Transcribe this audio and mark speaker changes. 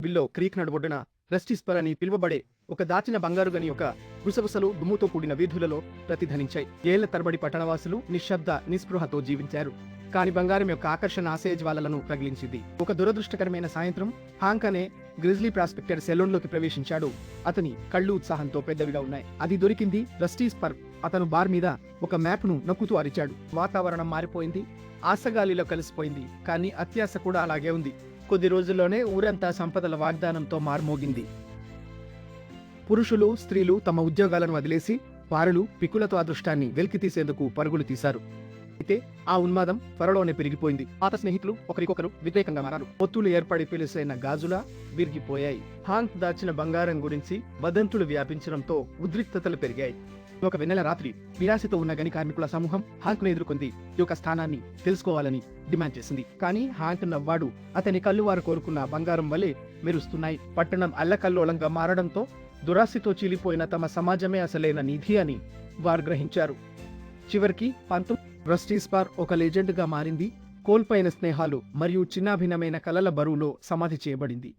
Speaker 1: Willow creek నడుబొడ్డున రెస్టిస్పర్ అని పిలువబడే ఒక దాచిన బంగారు గని యొక్క గుసగుసలు దుమ్ముతో కూడిన వీధులలో ప్రతిధ్వనించాయి. ఏళ్ళ తరబడి పట్టణవాసులు నిశ్శబ్ద నిస్పృహతో జీవించారు. కాని బంగారం యొక్క ఆకర్షణ ఆశయజ్వాలలను ప్రగిలించింది. ఒక దురదృష్టకరమైన సాయంత్రం హాంక్ అనే గ్రిజ్లీ ప్రాస్పెక్టర్ సెలూన్లోకి ప్రవేశించాడు. అతని కళ్ళు ఉత్సాహంతో పెద్దవిగా ఉన్నాయి. అది దొరికింది రస్టీస్పర్ అతను బార్ మీద ఒక మ్యాప్ను నొక్కుతూ అరిచాడు. వాతావరణం మారిపోయింది. ఆశగాలిలో కలిసిపోయింది. కానీ అత్యాశ కూడా అలాగే ఉంది. కొద్ది రోజుల్లోనే ఊరంతా సంపదల వాగ్దానంతో మార్మోగింది. పురుషులు స్త్రీలు తమ ఉద్యోగాలను వదిలేసి వారులు పికులతో అదృష్టాన్ని వెలికితీసేందుకు పరుగులు తీశారు. అయితే ఆ ఉన్మాదం త్వరలోనే పెరిగిపోయింది. పాత స్నేహితులు ఒకరికొకరు వ్యతిరేకంగా మారారు. పొత్తులు ఏర్పడి పిలుసైన గాజులా విరిగిపోయాయి. హాంక్ దాచిన బంగారం గురించి వదంతులు వ్యాపించడంతో ఉద్రిక్తతలు పెరిగాయి. ఒక వెన్నెల రాత్రి నిరాశతో ఉన్న గని కార్మికుల సమూహం హాంక్ను ఎదుర్కొంది. ఈ యొక్క స్థానాన్ని తెలుసుకోవాలని డిమాండ్ చేసింది. కానీ హాంక్ నవ్వాడు అతని కళ్ళు వారు కోరుకున్న బంగారం వలె మెరుస్తున్నాయి. పట్టణం అల్లకల్లోలంగా మారడంతో దురాశతో చీలిపోయిన తమ సమాజమే అసలైన నిధి అని వారు గ్రహించారు. చివరికి పంతొమ్మిది రస్టీస్పార్ ఒక లెజెండ్గా మారింది. కోల్పోయిన స్నేహాలు మరియు చిన్నాభిన్నమైన కలల బరువులో సమాధి చేయబడింది.